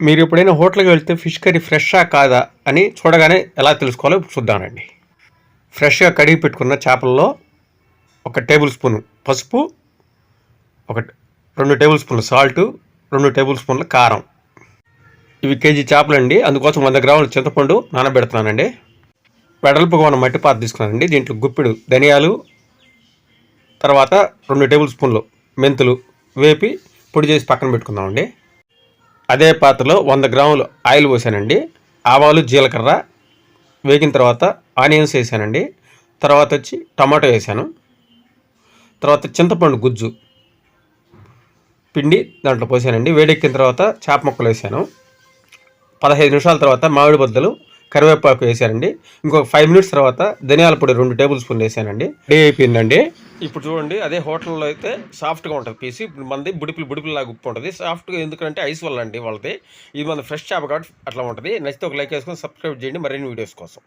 మీరు ఎప్పుడైనా హోటల్కి వెళ్తే ఫిష్ కర్రీ ఫ్రెషా కాదా అని చూడగానే ఎలా తెలుసుకోవాలో ఇప్పుడు చూద్దామండి ఫ్రెష్గా కడిగి పెట్టుకున్న చేపల్లో ఒక టేబుల్ స్పూన్ పసుపు ఒక రెండు టేబుల్ స్పూన్లు సాల్ట్ రెండు టేబుల్ స్పూన్ల కారం. ఇవి కేజీ చేపలండి అందుకోసం వంద గ్రాముల చింతపండు నానబెడుతున్నానండి. వెడల్పుగా ఉన్న మట్టి పాత్ర తీసుకున్నానండి. దీంట్లో గుప్పిడు ధనియాలు తర్వాత రెండు టేబుల్ స్పూన్లు మెంతులు వేపి పొడి చేసి పక్కన పెట్టుకుందామండి. అదే పాత్రలో వంద గ్రాములు ఆయిల్ పోసానండి. ఆవాలు జీలకర్ర వేగిన తర్వాత ఆనియన్స్ వేసానండి. తర్వాత వచ్చి టమాటో వేసాను. తర్వాత చింతపండు గుజ్జు పిండి దాంట్లో పోసానండి. వేడెక్కిన తర్వాత చేప ముక్కలు వేసాను. పదహైదు నిమిషాల తర్వాత మామిడి బద్దలు కరివేపాకు వేసానండి. ఇంకొక ఫైవ్ మినిట్స్ తర్వాత ధనియాల పొడి రెండు టేబుల్ స్పూన్లు వేసానండి. రెడీ అయిపోయిందండి. ఇప్పుడు చూడండి అదే హోటల్లో అయితే సాఫ్ట్గా ఉంటుంది. పీస్ ఇప్పుడు మనది బుడిపిలు బుడిపిలు లాగా ఉప్పు ఉంటుంది సాఫ్ట్గా ఎందుకంటే ఐస్ వల్ల అండి వాళ్ళది. ఇది మన ఫ్రెష్ చేప కాబట్టి అట్లా ఉంటుంది. నచ్చితే ఒక లైక్ వేసుకొని సబ్స్క్రైబ్ చేయండి. మరిన్ని వీడియోస్ కోసం.